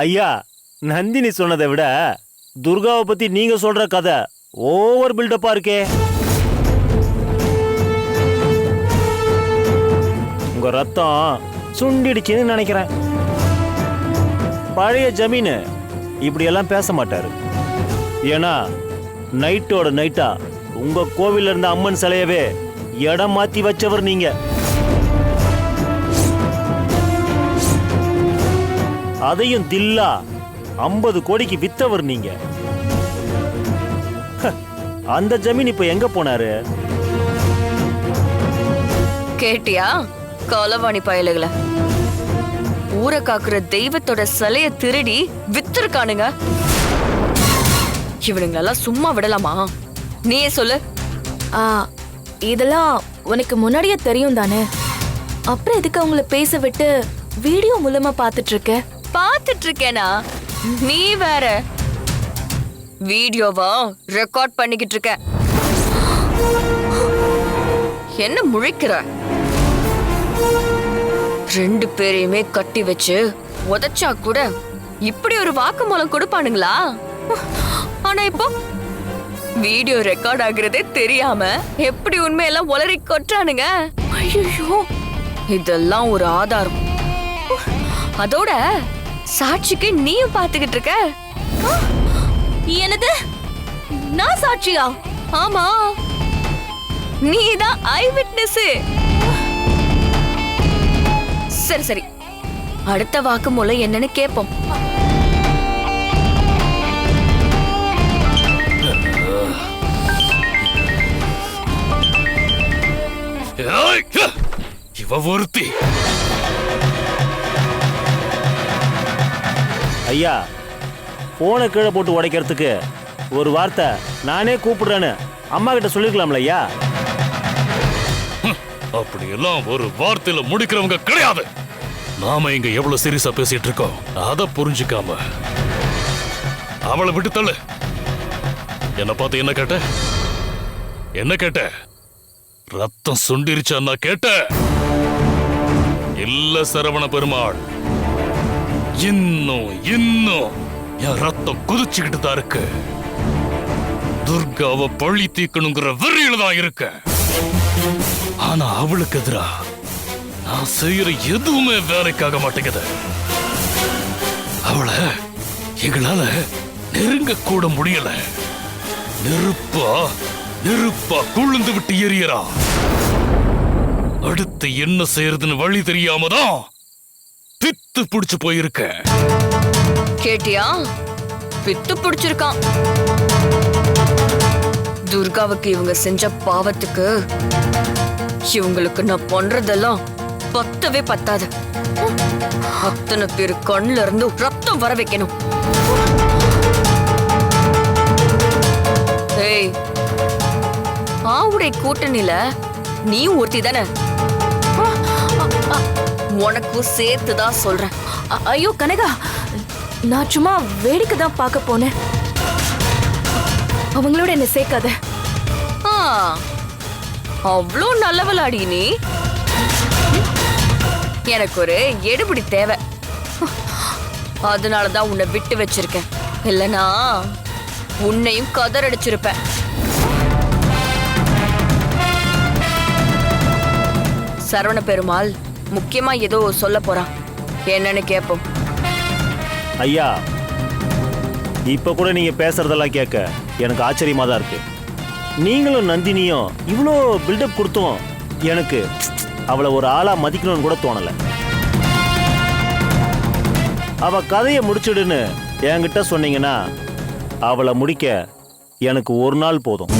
ஐயா நந்தினி சொன்னதை விட துர்காவை பத்தி நீங்க சொல்ற கதை ஓவர் பில்டப்பா இருக்கே. உங்க ரத்தம் சுண்டிடுச்சுன்னு நினைக்கிறேன். பழைய ஜமீன் இப்படியெல்லாம் பேச மாட்டாரு. ஏன்னா நைட்டோட நைட்டா உங்க கோவில்ல இருந்த அம்மன் சிலையவே இடம் மாத்தி வச்சவர் நீங்க. அதையும் தில்லா. ஐம்பது கோடிக்கு வித்தவர் நீங்க. ஹ, அந்த ஜமீன் இப்ப எங்க போனாரு? கேட்டியா? களவாணி பயலுகளை. ஊரை காக்குற தெய்வத்தோட சிலைய திருடி வித்திருக்கானுங்க. இவனுங்களெல்லாம் சும்மா விடலாமா? நீயே சொல்லு. ஆ இதெல்லாம் உனக்கு முன்னாடியே தெரியும் தானே அப்புறம் எதுக்கு அவங்கள பேச விட்டு வீடியோ மூலமா பார்த்துட்டு இருக்க? பார்த்துட்டு இருக்கேனா நீ வேற. வீடியோவா ரெக்கார்ட் பண்ணிக்கிட்டு இருக்க என்ன முழிக்கிற? ரெண்டு பேரையுமே கட்டி வச்சு உதச்சா கூட இப்படி ஒரு வாக்குமூலம் கொடுப்பானுங்களா? ஆனா இப்போ வீடியோ ரெக்கார்ட் ஆகுறதே தெரியாம எப்படி உண்மையெல்லாம் உளறி கொட்டுறானுங்க? ஐயோ இதெல்லாம் ஒரு ஆதாரம். அதோட சாட்சிக்கு நீயும் பாத்துக்கிட்டு இருக்க? எனது நான் சாட்சியா? ஆமா. நீதான் ஐ விட்னஸ் சரி சரி. அடுத்த வாக்குமூலம் என்னன்னு கேப்போம். இவ ஒருத்தி. ஐயா ஃபோனை கீழே போட்டு உடைக்கிறதுக்கு ஒரு வார்த்தை நானே கூப்பிடுறேன்னு அம்மா கிட்ட சொல்லிருக்கலாம்ல ஐயா? அப்படியெல்லாம் ஒரு வார்த்தையில முடிக்கிறவங்க கிடையாது. நாம இங்க எவ்வளவு சீரியஸா பேசிட்டு இருக்கோம்? அத புரிஞ்சுக்காம. அவளை விட்டு தள்ளு. என்ன பார்த்து என்ன கேட்ட? என்ன கேட்ட? ரத்தம் சுண்டிருச்சா கேட்ட? இல்ல சரவண பெருமாள். இன்னும் இன்னும் என் ரத்தம் குதிச்சுக்கிட்டு தான் இருக்கு துர்காவை பழி தீக்கணுங்கிற வெறியில தான் இருக்க. ஆனா அவளுக்கு எதிரா நான் செய்யற எதுவுமே வேலைக்காக மாட்டேங்குது. அவளை எங்களால நெருங்க கூட முடியல. நெருப்பா நெருப்பா குழுந்து விட்டு எரியறா. அடுத்து என்ன செய்யறதுன்னு வழி தெரியாமதான் பித்து புடிச்சு போயிருக்க. கேட்டியா? பித்து பிடிச்சிருக்கான். துர்காவுக்கு இவங்க செஞ்ச பாவத்துக்கு இவங்களுக்கு நான் பண்றதெல்லாம் பத்தவே பத்தாது. அத்தனை பேர் கண்ணுல இருந்து ரத்தம் வர வைக்கணும். ஏய் ஆவுடை கூட்டணியில நீ ஒருத்தி தானே? உனக்கும் சேர்த்து தான் சொல்றேன் ஐயோ கனகா நான் சும்மா வேடிக்கை தான் பார்க்க போனேன். அவங்களோட என்ன சேர்க்காத. ஆ, நல்லவளாடி நீ. எனக்கு ஒரு எடுபிடி தேவை. அதனால தான் உன்னை விட்டு வச்சிருக்கேன். இல்லனா உன்னையும் கதறடிச்சிருப்பேன். சரவண பெருமாள் முக்கியமா ஏதோ சொல்ல போறான் என்னன்னு கேட்போம் ஐயா இப்ப கூட நீங்க பேசுறதெல்லாம் கேட்க எனக்கு ஆச்சரியமா தான் இருக்கு. நீங்களும் நந்தினியும் இவ்வளோ பில்டப் கொடுத்தோம் எனக்கு அவளை ஒரு ஆளா மதிக்கணும்னு கூட தோணல. அவ கதையை முடிச்சிடுன்னு என்கிட்ட சொன்னீங்கன்னா அவளை முடிக்க எனக்கு ஒரு நாள் போதும்.